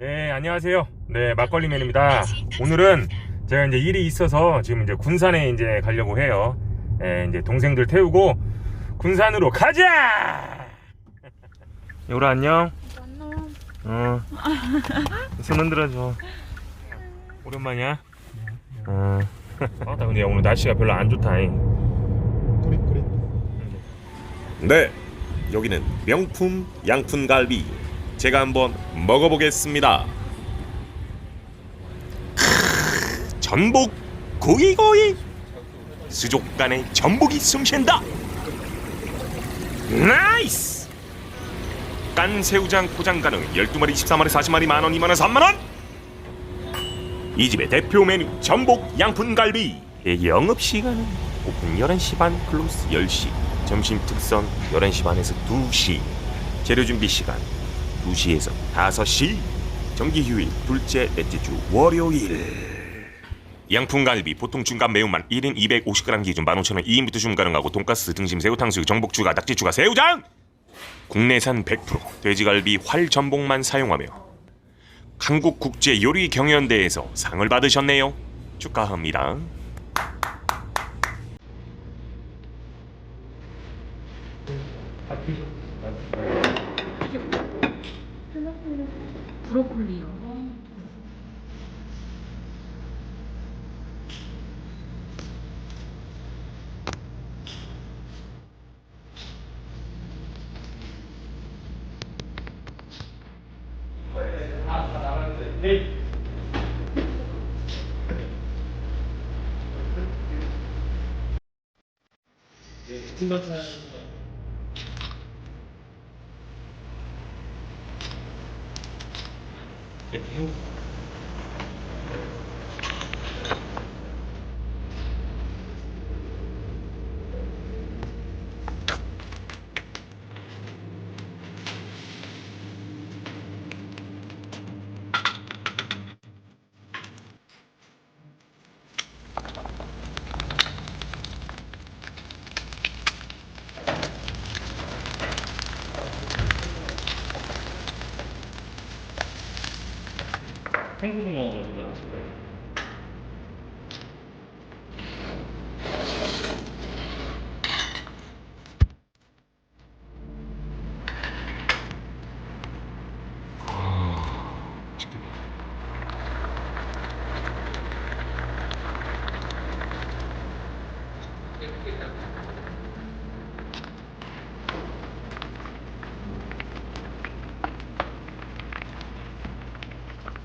네, 안녕하세요. 네, 막걸리맨입니다. 오늘은 제가 이제 일이 있어서 지금 이제 군산에 이제 가려고 해요. 네, 이제 동생들 태우고 군산으로 가자! 요라 안녕. 안녕. 어. 손 흔들어줘. 오랜만이야. 어. 아, 나 근데 오늘 날씨가 별로 안 좋다. 그래 그래 네, 여기는 명품 양푼갈비. 제가 한번 먹어보겠습니다. 전복 고이고이 수족관에 전복이 숨쉰다. 나이스. 깐 새우장 포장 가능 12마리 14마리 40마리 만원 2만원 3만원 이 집의 대표 메뉴 전복 양푼갈비 영업시간은 오픈 11시 반 클로스 10시 점심 특선 11시 반에서 2시 재료 준비 시간 2시에서 5시 정기 휴일 둘째 넷째 주 월요일 양푼갈비 보통 중간 매운맛 1인 250g 기준 15,000원 2인부터 주문 가능하고 돈가스 등심 새우 탕수육 전복 추가 낙지 추가 새우장 국내산 100% 돼지갈비 활 전복만 사용하며 한국 국제 요리 경연대회에서 상을 받으셨네요. 축하합니다. 브로콜리요. if you sprinkling all over the spray.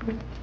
Thank mm -hmm. you.